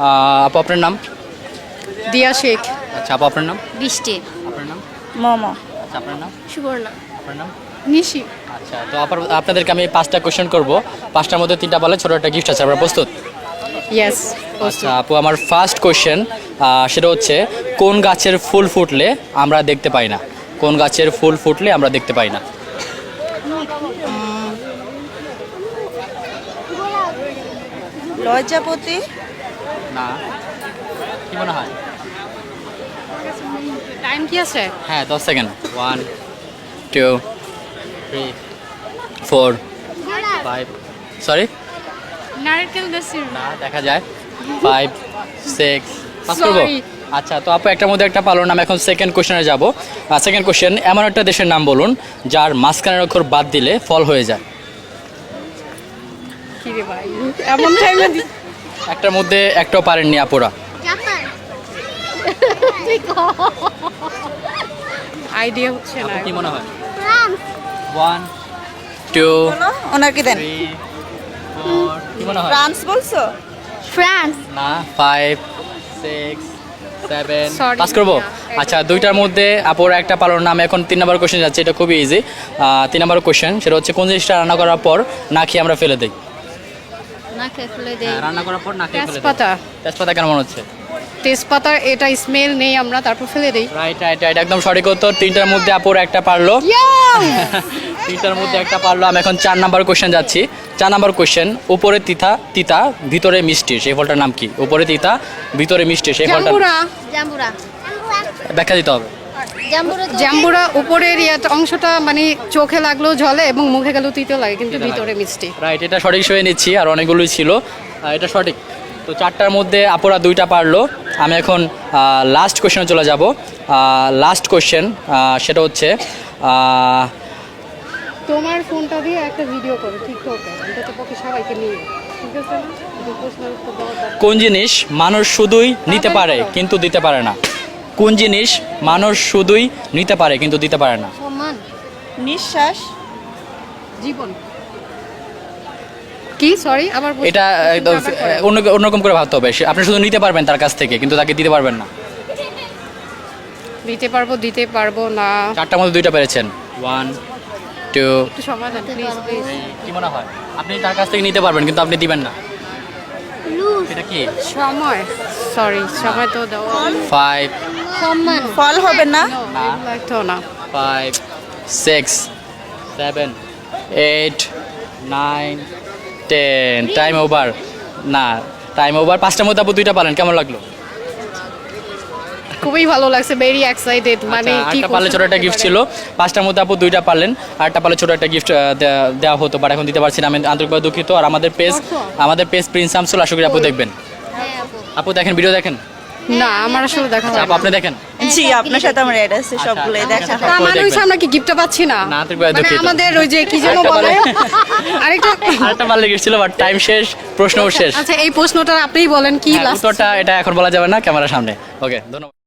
আপু আপনার নাম? দিয়া শেখ। আচ্ছা আপু আপনার নাম? বৃষ্টি। আপনার নাম? মোমো। আচ্ছা আপনার নাম? সুবর্ণা। আপনার নাম? নিশি। আচ্ছা তো আপার- আপনাদেরকে আমি পাঁচটা কোশ্চেন করব। পাঁচটার মধ্যে তিনটা বলে ছোট একটা গিফট আছে আপনারা প্রস্তুত? ইয়েস আচ্ছা আপু আমার ফার্স্ট কোশ্চেন সেটা হচ্ছে কোন গাছের ফুল ফুটলে আমরা দেখতে পাই না? কোন গাছের ফুল ফুটলে আমরা দেখতে পাই না? লজ্জাপতি? না। কি মনে হয়? টাইম কি আছে? হ্যাঁ দশ second. One two three four five sorry নারকেল না দেখা যায়। ফাইভ সিক্স পাস করব? আচ্ছা তো আপু একটার মধ্যে একটা পালন নাম এখন সেকেন্ড কোশ্চেনে যাব। সেকেন্ড কোশ্চেন এমন একটা দেশের নাম বলুন যার মাঝখানের অক্ষর বাদ দিলে ফল হয়ে যায়। কি রে ভাই? এমন টাইমে একটার মধ্যে একটাও পারেননি আপুরা। আইডিয়া হচ্ছে না কি মনে হয়? ওয়ান টু ওনাকে দেন? কি মনে হয়? ফ্রান্স বলছো? ফ্রান্স। না ফাইভ সিক্স সেভেন। পাস করব? আচ্ছা দুইটার মধ্যে আপুর একটা পালন নাম এখন তিন নম্বর কোশ্চেন যাচ্ছে এটা খুবই ইজি তিন নম্বর কোশ্চেন সেটা হচ্ছে কোন জিনিসটা রান্না করার পর না খেয়ে আমরা ফেলে দিই? না ফেলে দেই। রান্না করার পর না ফেলে তেজপাতা। তেজপাতা কেন মনে হচ্ছে? তেজপাতার এটা স্মেল নেই আমরা তারপর ফেলে দেই। রাইট রাইট রাইট একদম সঠিক উত্তর। তিনটার মধ্যে আপুর একটা পারল। তিনটার মধ্যে একটা পারল। আমি এখন চার নাম্বার কোশ্চেন যাচ্ছি। চার নাম্বার কোশ্চেন উপরে তিতা তিতা ভিতরে মিষ্টি। সেই ফলটার নাম কি? উপরে তিতা ভিতরে মিষ্টি। সেই ফলটা জাম্বুরা। জাম্বুরা। ব্যাখ্যা দিতে হবে। জাম্বুরা উপরের ইয়াটা অংশটা মানে চোখে লাগল ঝলে এবং মুখে গেলেও তিতো লাগে কিন্তু ভিতরে মিষ্টি। রাইট এটা সঠিক সয়ে নিচ্ছি আর অনেকগুলোই ছিল। এটা সঠিক। তো চারটার মধ্যে আপুরা দুইটা পারল। আমি এখন লাস্ট কোশ্চেনে চলে যাব। লাস্ট কোশ্চেন সেটা হচ্ছে তোমার ফোনটা দিয়ে একটা ভিডিও করো টিকটকে অন্তত পক্ষে সবাইকে নিয়ে। কোন জিনিস মানুষ শুধুই নিতে পারে কিন্তু দিতে পারে না। কোন জিনিস মানুষ শুধুই নিতে পারে কিন্তু দিতে পারে না? সম্মান। নিঃশ্বাস। জীবন। কি? সরি আবার। এটা একদম অন্য অন্যরকম করে ভাবতে হবে। সে- আপনি শুধু নিতে পারবেন তার কাছ থেকে কিন্তু তাকে দিতে পারবেন না। দিতে পারব দিতে পারব না। চারটার মধ্যে দুইটা পেরেছেন। ওয়ান টু একটু সময় দেন প্লিজ প্লিজ কি মনে হয়? আপনি তার কাছ থেকে নিতে পারবেন কিন্তু আপনি দিবেন না। এটা কি? সময়। সরি সময় তো দেওয়া। ফাইভ ফল হবে না? Five six seven eight nine ten time over না টাইম ওভার পাঁচটার মধ্যে আপু দুইটা পালেন কেমন লাগল? খুবই ভালো লাগছে ভেরি এক্সাইটেড মানে আচ্ছা, কি পারলে ছোট একটা গিফট ছিল। পাঁচটার মধ্যে আপু দুইটা পারলেন। আরেকটা পারলে ছোট একটা গিফট দেওয়া হতো বাট এখন দিতে পারছি না। আমি আন্তরিকভাবে দুঃখিত। আর আমাদের পেজ আমাদের পেজ প্রিন্স শামসুল আশা করি আপু দেখবেন। হ্যাঁ আপু। আপু দেখেন ভিডিও দেখেন। না আমার আসলে দেখা আচ্ছা, হয় আপনি দেখেন। জি আপনার সাথে আমার অ্যাড আছে সবগুলোই আচ্ছা, দেখা হয়। আমার ওই সামনে কি গিফটটা পাচ্ছি না? না, আন্তরিকভাবে মানে আমাদের ওই যে কি যেন বলে? আরেকটা আরেকটা পারলে লেগেছিল বাট টাইম শেষ প্রশ্নও শেষ। আচ্ছা এই প্রশ্নটা আপনিই বলেন কি হ্যাঁ, লাস্ট উত্তরটা এটা এখন বলা যাবে না ক্যামেরার সামনে। ওকে ধন্যবাদ।